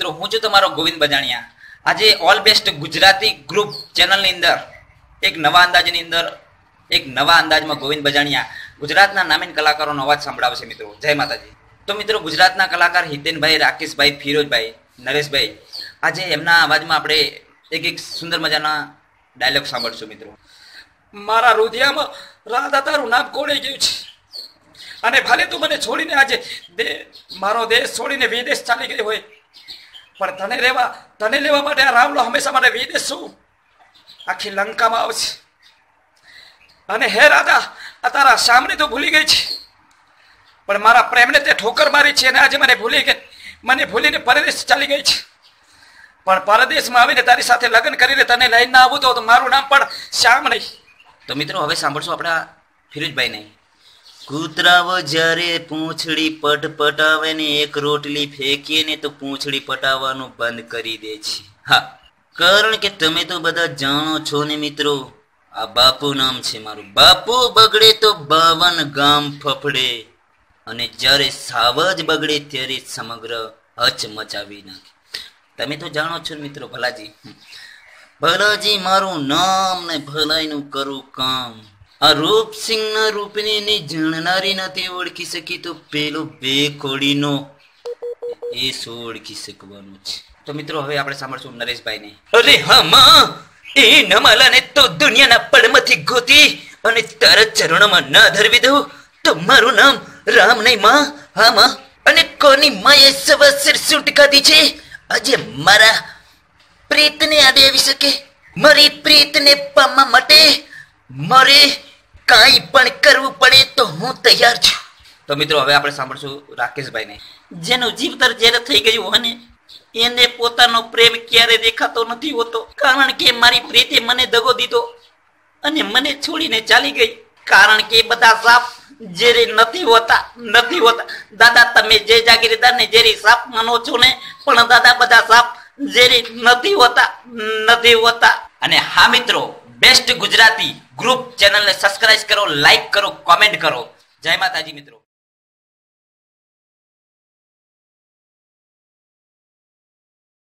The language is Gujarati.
મિત્રો, હું છું તમારો ગોવિંદ બજાણિયા. આજે ઓલ બેસ્ટ ગુજરાતી ગ્રુપ ચેનલની અંદર, એક નવા અંદાજની અંદર, એક નવા અંદાજમાં ગોવિંદ બજાણિયા ગુજરાતના નામીન કલાકારોનો અવાજ સંભળાવશે મિત્રો. જય માતાજી. તો મિત્રો, ગુજરાતના કલાકાર હિતેનભાઈ, રાકેશભાઈ, ફિરોજભાઈ, નરેશભાઈ, આજે એમના અવાજમાં આપણે એક એક સુંદર મજાના ડાયલોગ સાંભળશું મિત્રો. મારા રુધિયામાં રાધા તારું નામ કોણે ગયું છે? અને ભલે તું મને છોડીને આજે મારો દેશ છોડીને વિદેશ ચાલી ગઈ હોય પણ તને લેવા તને લેવા માટે આ રાવલો હંમેશા માટે વી દેશું આખી લંકામાં આવશે. અને હે રાધા આ તારા સામને તો ભૂલી ગઈ છે. પણ મારા પ્રેમને તે ઠોકર મારી છે અને આજે મને ભૂલી ગઈ, મને ભૂલીને પરદેશ ચાલી ગઈ છે. પણ પરદેશમાં આવીને તારી સાથે લગ્ન કરીને તને લઈને આવું તો મારું નામ પણ શ્યામ નહીં. તો મિત્રો, હવે સાંભળશું આપણા ફિરોજભાઈને. કૂતરાઓ જ્યારે પૂંછડી પટપટાવે ને એક રોટલી ફેંકીએ ને તો પૂંછડી પટાવવાનું બંધ કરી દે છે. હા, કારણ કે તમે તો બધા જાણો છો ને મિત્રો, આ બાપુ નામ છે મારું. બાપુ બગડે તો બાવન ગામ ફફડે. અને જ્યારે સાવજ બગડે ત્યારે સમગ્ર હચ મચાવી નાખે. તમે તો જાણો છો મિત્રો ભલાજી. ભલાજી મારું નામ ને ભલાઈનું કરું કામ. આ રૂપસિંહ ના રૂપને ને જાણનારી નથી ઓળખી શકી તો પેલો બે કોડીનો એ શું ઓળખી શકવાનું છે? તો મિત્રો, હવે આપણે સાંભળશું નરેશભાઈને. અરે હા એ નમાલાને તો દુનિયાના પડમાંથી ગોતી અને તારા ચરણમાં ના ધરવી દઉં? તો મારું નામ રામ નહીં, માં. હા, માં. અને કોની માએ સવસર સૂટ કાઢી છે? આજે મારા પ્રીતને આડે આવી શકે. મારી પ્રીતને પામવા માટે મારે કાંઈ પણ કરવું પડે તો હું તૈયાર છું. તો મિત્રો હવે આપણે સાંભળશું રાકેશભાઈને. જેનું જીવતર જ્યારે થઈ ગયું હોય ને એને પોતાનો પ્રેમ ક્યારે દેખાતો નથી હોતો કારણ કે મારી પ્રીતે મને દગો દીધો અને મને છોડીને ચાલી ગઈ. કારણ કે બધા સાપ જેરે નથી હોતા નથી હોતા. દાદા તમે જે જાગીરદારને જેરી સાપ માનો છો ને પણ દાદા બધા સાપ જેરી નથી હોતા નથી હોતા. અને હા મિત્રો બેસ્ટ ગુજરાતી ગ્રુપ ચેનલને સબસ્ક્રાઇબ કરો લાઈક કરો કોમેન્ટ કરો. જય માતાજી મિત્રો.